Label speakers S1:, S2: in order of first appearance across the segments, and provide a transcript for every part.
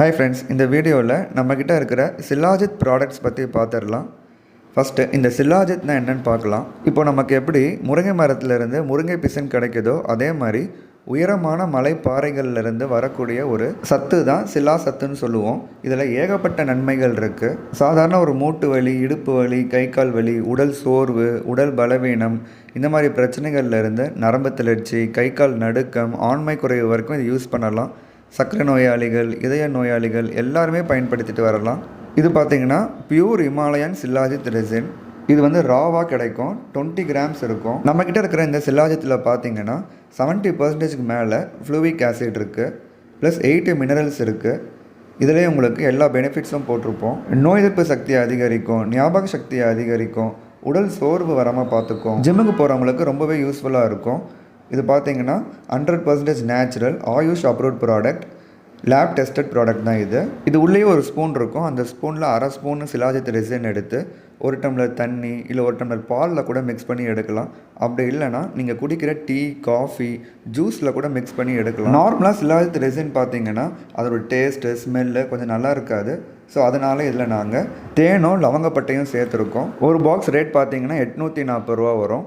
S1: Hi friends இந்த வீடியோவில் நம்மக்கிட்ட இருக்கிற சில்லாஜித் ப்ராடக்ட்ஸ் பற்றி பார்த்துடலாம் ஃபஸ்ட்டு இந்த சில்லாஜித்னா என்னென்னு பார்க்கலாம் இப்போ நமக்கு எப்படி முருங்கை மரத்துலேருந்து முருங்கை பிசன் கிடைக்குதோ அதே மாதிரி உயரமான மலை பாறைகள்லேருந்து வரக்கூடிய ஒரு சத்து தான் சில்லா சத்துன்னு சொல்லுவோம். இதில் ஏகப்பட்ட நன்மைகள் இருக்குது சாதாரண ஒரு மூட்டு வலி இடுப்பு வலி கை கால் வலி உடல் சோர்வு உடல் பலவீனம் இந்த மாதிரி பிரச்சனைகள்ல இருந்து நரம்பு தளர்ச்சி கை கால் நடுக்கம் ஆண்மை குறைவு வரைக்கும் இது யூஸ் பண்ணலாம். சர்க்கரை நோயாளிகள் இதய நோயாளிகள் எல்லாருமே பயன்படுத்திட்டு வரலாம். இது பார்த்தீங்கன்னா பியூர் இமாலயன் சில்லாஜித் ரெசின் இது வந்து ராவாக கிடைக்கும் டுவெண்ட்டி கிராம்ஸ் இருக்கும். நம்மக்கிட்ட இருக்கிற இந்த சில்லாஜத்தில் பார்த்தீங்கன்னா செவன்ட்டி பர்சன்டேஜ்க்கு மேலே ஃப்ளூவிக் ஆசிட் இருக்குது ப்ளஸ் எயிட்டு மினரல்ஸ் இருக்குது இதிலே உங்களுக்கு எல்லா பெனிஃபிட்ஸும் போட்டிருப்போம். நோய் எதிர்ப்பு சக்தியை அதிகரிக்கும் ஞாபக சக்தியை அதிகரிக்கும் உடல் சோர்வு வராமல் பார்த்துக்கும் ஜிம்முக்கு போகிறவங்களுக்கு ரொம்பவே யூஸ்ஃபுல்லாக இருக்கும். இது பார்த்தீங்கன்னா hundred percentage natural AYUSH approved product lab tested product தான் இது. இது உள்ளேயே ஒரு ஸ்பூன் இருக்கும். அந்த ஸ்பூனில் அரை ஸ்பூன் சிலாஜித் ரெசின் எடுத்து ஒரு டம்ளர் தண்ணி இல்லை ஒரு டம்ளர் பாலில் கூட மிக்ஸ் பண்ணி எடுக்கலாம். அப்படி இல்லைன்னா நீங்கள் குடிக்கிற டீ காஃபி ஜூஸில் கூட மிக்ஸ் பண்ணி எடுக்கலாம். நார்மலாக சிலாஜித் ரெசின் பார்த்தீங்கன்னா அதோட டேஸ்ட்டு ஸ்மெல்லு கொஞ்சம் நல்லா இருக்காது. ஸோ அதனால் இதில் நாங்கள் தேனும் லவங்கப்பட்டையும் சேர்த்துருக்கோம். ஒரு பாக்ஸ் ரேட் பார்த்தீங்கன்னா எட்நூற்றி நாற்பது ரூபா வரும்.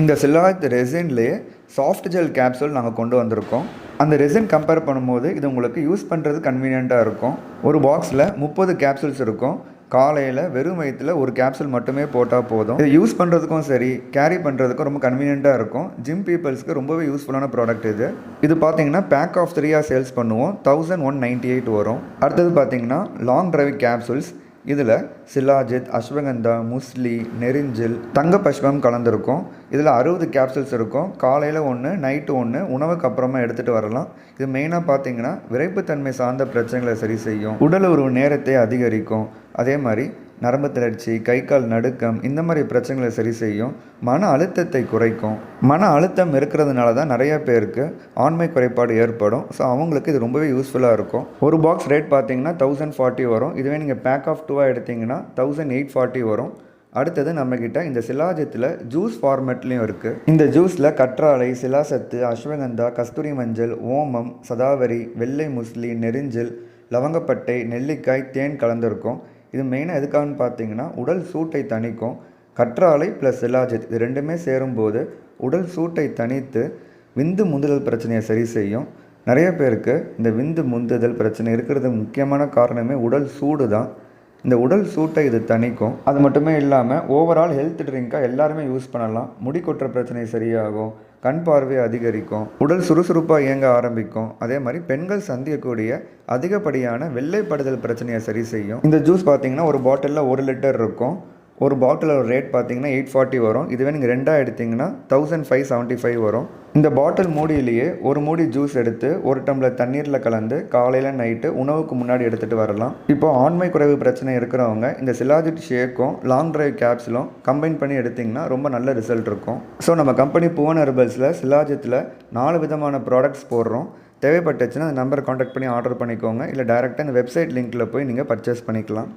S1: இந்த சிலாய்த் ரெசின்லேயே சாஃப்ட் ஜெல் கேப்சூல் நாங்கள் கொண்டு வந்திருக்கோம். அந்த ரெசின் கம்பேர் பண்ணும்போது இது உங்களுக்கு யூஸ் பண்ணுறது கன்வீனியண்ட்டாக இருக்கும். ஒரு பாக்ஸில் முப்பது கேப்சூல்ஸ் இருக்கும். காலையில் வெறும் வயிற்றில் ஒரு கேப்சூல் மட்டுமே போட்டால் போதும். இது யூஸ் பண்ணுறதுக்கும் சரி கேரி பண்ணுறதுக்கும் ரொம்ப கன்வீனியண்ட்டாக இருக்கும். ஜிம் பீப்புள்ஸ்க்கு ரொம்பவே யூஸ்ஃபுல்லான ப்ராடக்ட் இது. இது பார்த்தீங்கன்னா பேக் ஆஃப் த்ரீயாக சேல்ஸ் பண்ணுவோம். தௌசண்ட் ஒன் நைன்ட்டி எயிட் வரும். அடுத்தது பார்த்தீங்கன்னா லாங் ட்ரைவ் கேப்சூல்ஸ் இதில் சிலாஜித் அஸ்வகந்தா முஸ்லி நெரிஞ்சில் தங்க பஷ்பம் கலந்துருக்கும். இதில் அறுபது கேப்சூல்ஸ் இருக்கும். காலையில் ஒன்று நைட்டு ஒன்று உணவுக்கு அப்புறமா எடுத்துகிட்டு வரலாம். இது மெயினாக பார்த்தீங்கன்னா விரைப்புத்தன்மை சார்ந்த பிரச்சனைகளை சரி செய்யும். உடல் உறவு நேரத்தை அதிகரிக்கும். அதே மாதிரி நரம்பு தளர்ச்சி கை கால் நடுக்கம் இந்த மாதிரி பிரச்சனைகளை சரி செய்யும். மன அழுத்தத்தை குறைக்கும். மன அழுத்தம் இருக்கிறதுனால தான் நிறைய பேருக்கு ஆண்மை குறைபாடு ஏற்படும். ஸோ அவங்களுக்கு இது ரொம்பவே யூஸ்ஃபுல்லாக இருக்கும். ஒரு பாக்ஸ் ரேட் பார்த்தீங்கன்னா தௌசண்ட் ஃபார்ட்டி வரும். இதுவே நீங்கள் பேக் ஆஃப் டூவாக எடுத்தீங்கன்னா தௌசண்ட் எயிட் ஃபார்ட்டி வரும். அடுத்தது நம்மக்கிட்ட இந்த சிலாஜத்தில் ஜூஸ் ஃபார்மேட்லேயும் இருக்குது இந்த ஜூஸில் கற்றாழை சிலாசத்து அஸ்வகந்தா கஸ்தூரி மஞ்சள் ஓமம் சதாவரி வெள்ளை முஸ்லி நெரிஞ்சில் லவங்கப்பட்டை நெல்லிக்காய் தேன் கலந்துருக்கும். இது மெயினாக எதுக்காகன்னு பார்த்தீங்கன்னா உடல் சூட்டை தணிக்கும் கற்றாழை ப்ளஸ் இலாஜித் இது ரெண்டுமே சேரும்போது உடல் சூட்டை தணித்து விந்து முந்துதல் பிரச்சனையை சரி செய்யும். நிறைய பேருக்கு இந்த விந்து முந்துதல் பிரச்சனை இருக்கிறது முக்கியமான காரணமே உடல் சூடு தான். இந்த உடல் சூட்டை இது தணிக்கும். அது மட்டுமே இல்லாமல் ஓவரால் ஹெல்த் ட்ரிங்காக எல்லாருமே யூஸ் பண்ணலாம். முடி கொட்டுற பிரச்சனை சரியாகும். கண் பார்வை அதிகரிக்கும் உடல் சுறுசுறுப்பாக இயங்க ஆரம்பிக்கும். அதே மாதிரி பெண்கள் சந்திக்கக்கூடிய அதிகப்படியான வெள்ளைப்படுதல் பிரச்சனையை சரி செய்யும். இந்த ஜூஸ் பார்த்தீங்கன்னா ஒரு பாட்டிலில் ஒரு லிட்டர் இருக்கும். ஒரு பாட்டிலோட ரேட் பார்த்தீங்கன்னா எயிட் ஃபார்ட்டி வரும். இதுவே நீங்கள் ரெண்டாக எடுத்திங்கன்னா தௌசண்ட் ஃபைவ் செவன்ட்டி ஃபைவ் வரும். இந்த பாட்டில் மூடியிலேயே ஒரு மூடி ஜூஸ் எடுத்து ஒரு டம்ளர் தண்ணீரில் கலந்து காலையில் நைட்டு உணவுக்கு முன்னாடி எடுத்துகிட்டு வரலாம். இப்போ ஆண்மை குறைவு பிரச்சனை இருக்கிறவங்க இந்த சிலாஜிட் ஷேக்கும் லாங் டிரைவ் கேப்ஸிலும் கம்பைன் பண்ணி எடுத்திங்கன்னா ரொம்ப நல்ல ரிசல்ட் இருக்கும். ஸோ நம்ம கம்பெனி புவன் ஹெர்பல்ஸில் சிலாஜித்தில் நாலு விதமான ப்ராடக்ட்ஸ் போடுறோம். தேவைப்பட்டுச்சுன்னா அந்த நம்பரை காண்டாக்ட் பண்ணி ஆர்டர் பண்ணிக்கோங்க. இல்லை டேரெக்டாக இந்த வெப்சைட் லிங்க்கில் போய் நீங்கள் பர்ச்சேஸ் பண்ணிக்கலாம்.